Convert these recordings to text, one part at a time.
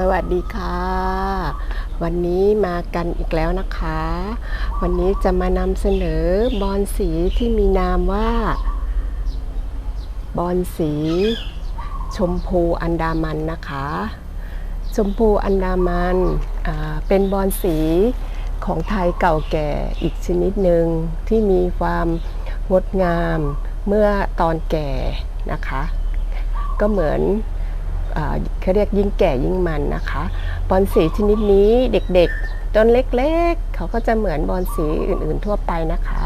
สวัสดีค่ะ วันนี้มากันอีกแล้วนะคะ วันนี้จะมานำเสนอบอลสีที่มีนามว่า บอลสี ชมพูอันดามันนะคะ ชมพูอันดามันเป็นบอลสีของไทยเก่าแก่อีกชนิดหนึ่งที่มีความงดงามเมื่อตอนแก่นะคะ ก็เหมือน เขาเรียกยิ่งแก่ยิ่งมันนะคะบอลสีชนิดนี้เด็กๆต้นเล็กๆ เขาก็จะเหมือนบอลสีอื่นๆทั่วไปนะคะ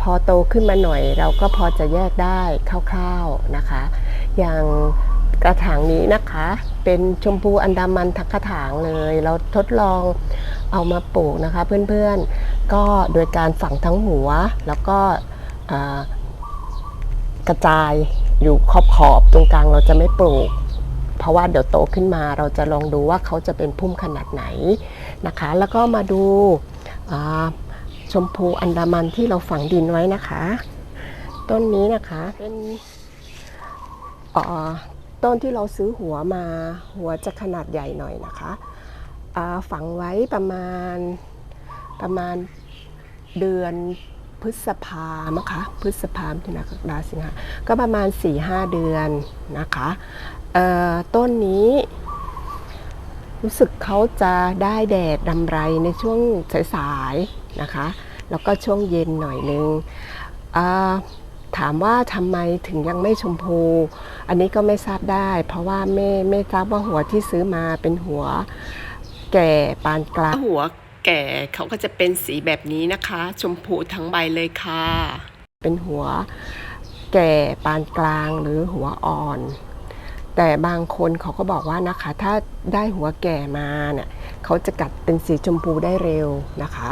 พอโตขึ้นมาหน่อยเราก็พอจะแยกได้คร่าวๆนะคะ อย่างกระถางนี้นะคะเป็นชมพูอันดามันทักกระถางเลย เราทดลองเอามาปลูกนะคะเพื่อนๆก็โดยการฝังทั้งหัวแล้วก็กระจายอยู่ขอบขอบๆตรงกลางเราจะไม่ปลูก ราะว่าเดี๋ยวโตขึ้นมาเราจะลองดูว่าเขาจะเป็นพุ่มขนาดไหนนะคะ แล้วก็มาดูชมพูอันดามันที่เราฝังดินไว้นะคะ ต้นนี้นะคะเป็นต้นที่เราซื้อหัวมาหัวจะขนาดใหญ่หน่อยนะคะฝังไว้ประมาณประมาณเดือนพฤษภามั้งคะพฤษภาถึงกรกฎาสิงหาก็ประมาณ4-5 เดือนนะคะ ต้นนี้ รู้สึกเขาจะได้แดดดำไรในช่วงสายๆนะคะ แล้วก็ช่วงเย็นหน่อยนึงอ่าถามว่าทำไมถึงยังไม่ชมพู อันนี้ก็ไม่ทราบได้ เพราะว่าไม่ไม่ทราบว่าหัวที่ซื้อมาเป็นหัวแก่ปานกลาง หัวแก่เขาก็จะเป็นสีแบบนี้นะคะ ชมพูทั้งใบเลยค่ะ เป็นหัวแก่ปานกลางหรือหัวอ่อน แต่บางคนเขาก็บอกว่านะคะ ถ้าได้หัวแก่มาเนี่ยเขาจะกัดเป็นสีชมพูได้เร็วนะคะ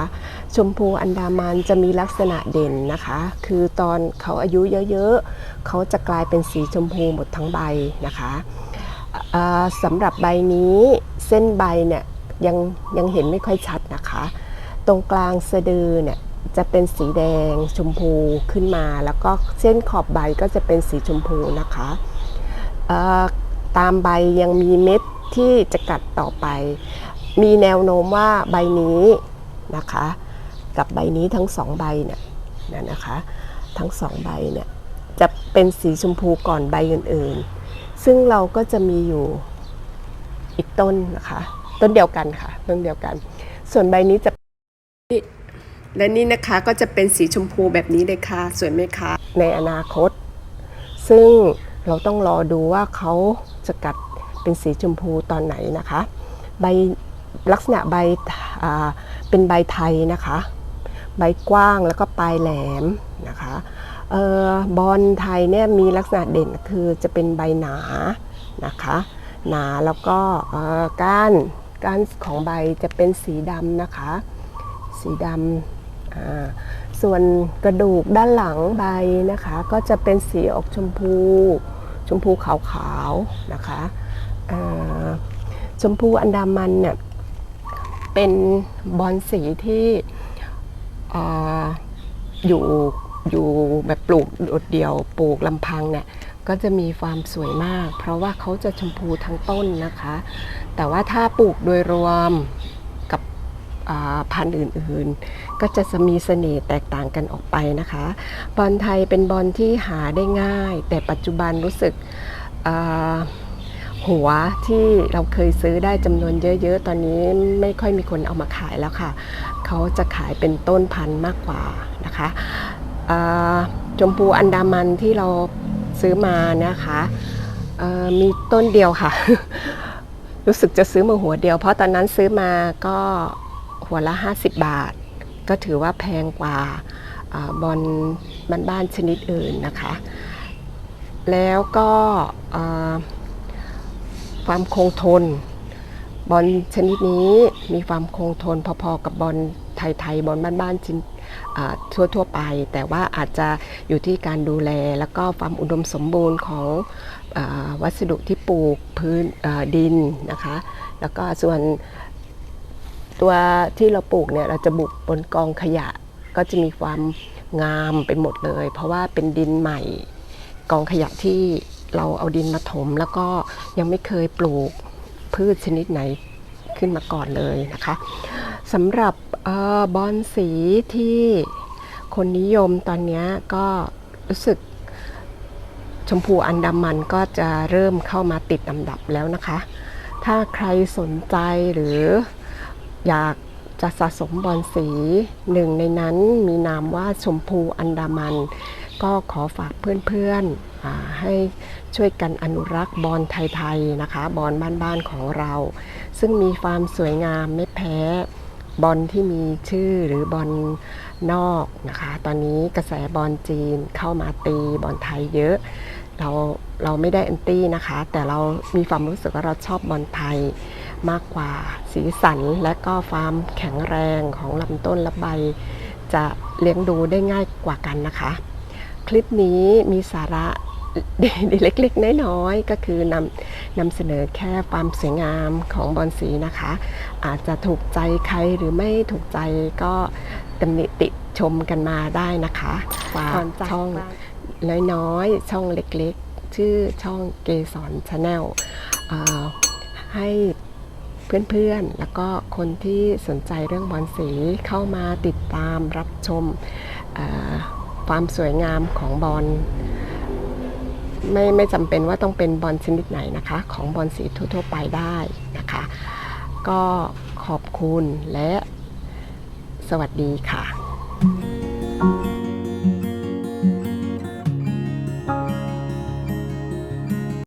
ชมพูอันดามันจะมีลักษณะเด่นนะคะ คือตอนเขาอายุเยอะๆเขาจะกลายเป็นสีชมพูหมดทั้งใบนะคะสำหรับใบนี้เส้นใบเนี่ยยังยังเห็นไม่ค่อยชัดนะคะ ตรงกลางสะดือเนี่ยจะเป็นสีแดงชมพูขึ้นมา แล้วก็เส้นขอบใบก็จะเป็นสีชมพูนะคะ ตามใบยังมีเม็ดที่จะกัดต่อไป มีแนวโน้มว่าใบนี้นะคะ กับใบนี้ทั้งสองใบเนี่ยนะนะคะ ทั้งสองใบเนี่ยจะเป็นสีชมพูก่อนใบอื่นๆ ซึ่งเราก็จะมีอยู่อีกต้นนะคะ ต้นเดียวกันค่ะ ต้นเดียวกัน ส่วนใบนี้จะและนี่นะคะก็จะเป็นสีชมพูแบบนี้เลยค่ะ สวยไหมคะ ในอนาคต ซึ่ง เราต้องรอดูว่าเขาจะกัดเป็นสีชมพูตอนไหนนะคะ ใบลักษณะใบเป็นใบไทยนะคะ ใบกว้างแล้วก็ปลายแหลมนะคะเออบอลไทยเนี่ยมีลักษณะเด่นคือจะเป็นใบหนานะคะ หนาแล้วก็ก้านก้านของใบจะเป็นสีดำนะคะ สีดำ ส่วนกระดูกด้านหลังใบนะคะ ก็จะเป็นสีออกชมพู ชมพูขาวๆนะคะชมพูอันดามันเนี่ยเป็นบอลสีที่ออยู่อยู่แบบปลูกโดดเดี่ยวปลูกลำพังเนี่ยก็จะมีความสวยมาก เพราะว่าเขาจะชมพูทั้งต้นนะคะ แต่ว่าถ้าปลูกโดยรวม พันธุ์อื่นๆ ก็จะมีเสน่ห์แตกต่างกันออกไปนะคะ บอลไทยเป็นบอลที่หาได้ง่าย แต่ปัจจุบันรู้สึกหัวที่เราเคยซื้อได้จำนวนเยอะๆ ตอนนี้ไม่ค่อยมีคนเอามาขายแล้วค่ะ เขาจะขายเป็นต้นพันธุ์มากกว่านะคะชมพูอันดามันที่เราซื้อมานะคะมีต้นเดียวค่ะ รู้สึกจะซื้อมาหัวเดียว เพราะตอนนั้นซื้อมาก็ หัวละ 50 บาท ก็ถือว่าแพงกว่าอบอลบ้านๆชนิดอื่นนะคะ แล้วก็ความคงทน บอลชนิดนี้มีความคงทนพอๆกับบอลไทยๆบอลบ้านๆชิ้นอ่าทั่วๆไป แต่ว่าอาจจะอยู่ที่การดูแล แล้วก็ความอุดมสมบูรณ์ของอวัสดุที่ปลูกพื้นดินนะคะ แล้วก็ส่วน ตัวที่เราปลูกเนี่ยเราจะบุกบนกองขยะ ก็จะมีความงามไปหมดเลย เพราะว่าเป็นดินใหม่ กองขยะที่เราเอาดินมาถม แล้วก็ยังไม่เคยปลูกพืชชนิดไหนขึ้นมาก่อนเลยนะคะสำหรับออบอลสีที่คนนิยมตอนนี้ก็รู้สึกชมพูอันดามันก็จะเริ่มเข้ามาติดอันดับแล้วนะคะ ถ้าใครสนใจหรือ อยากจะสะสมบอลสีหนึ่งในนั้นมีนามว่าชมพูอันดามัน ก็ขอฝากเพื่อนๆให้ช่วยกันอนุรักษ์บอลไทยๆนะคะ บอลบ้านๆของเรา ซึ่งมีความสวยงามไม่แพ้บอลที่มีชื่อหรือบอลนอกนะคะ ตอนนี้กระแสบอลจีนเข้ามาตีบอลไทยเยอะเราเราไม่ได้แอนตี้นะคะ แต่เรามีความรู้สึกว่าเราชอบบอลไทย มากกว่า สีสันและก็ความแข็งแรงของลำต้นและใบ จะเลี้ยงดูได้ง่ายกว่ากันนะคะ คลิปนี้มีสาระเล็กๆ น้อยๆ ก็คือนำนำเสนอแค่ความสวยงามของบอลสีนะคะ อาจจะถูกใจใครหรือไม่ถูกใจก็ตำหนิติชมกันมาได้นะคะฝากก่อนจาช่องน้อยๆ ช่องเล็กๆ ชื่อช่องเกสรชาแนลให้ เพื่อนๆ แล้วก็คนที่สนใจเรื่องบอลสีเข้ามาติดตามรับชมความสวยงามของบอลไม่ไม่จำเป็นว่าต้องเป็นบอลชนิดไหนนะคะ ของบอลสีทั่วๆไปได้นะคะ ก็ขอบคุณและสวัสดีค่ะ